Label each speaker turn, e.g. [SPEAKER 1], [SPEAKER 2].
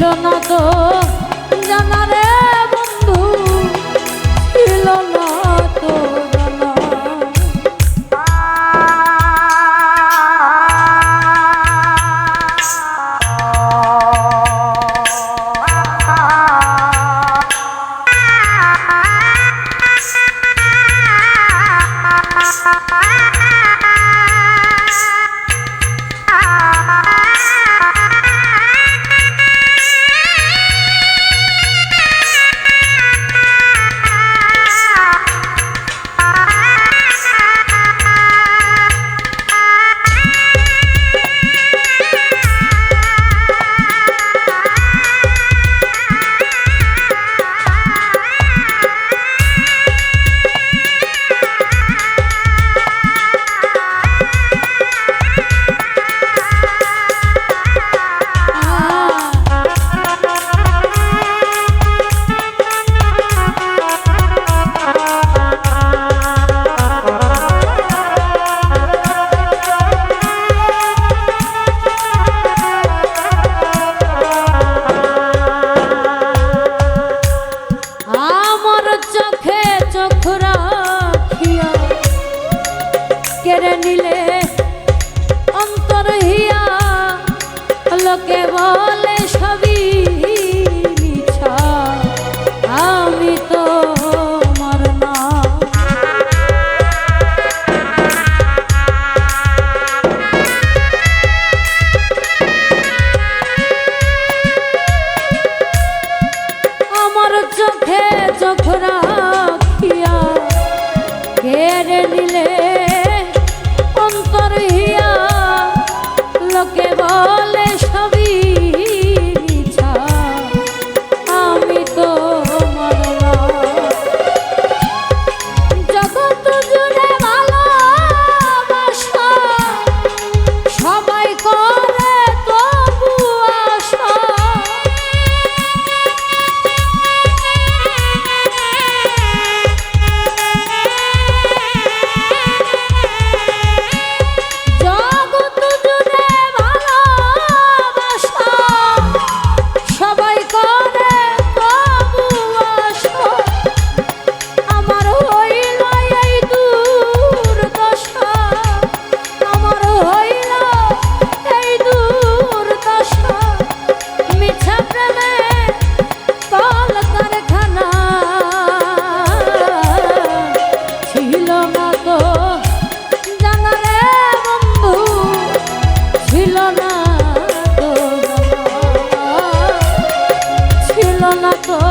[SPEAKER 1] ছিল না তো জানা চোখে না তো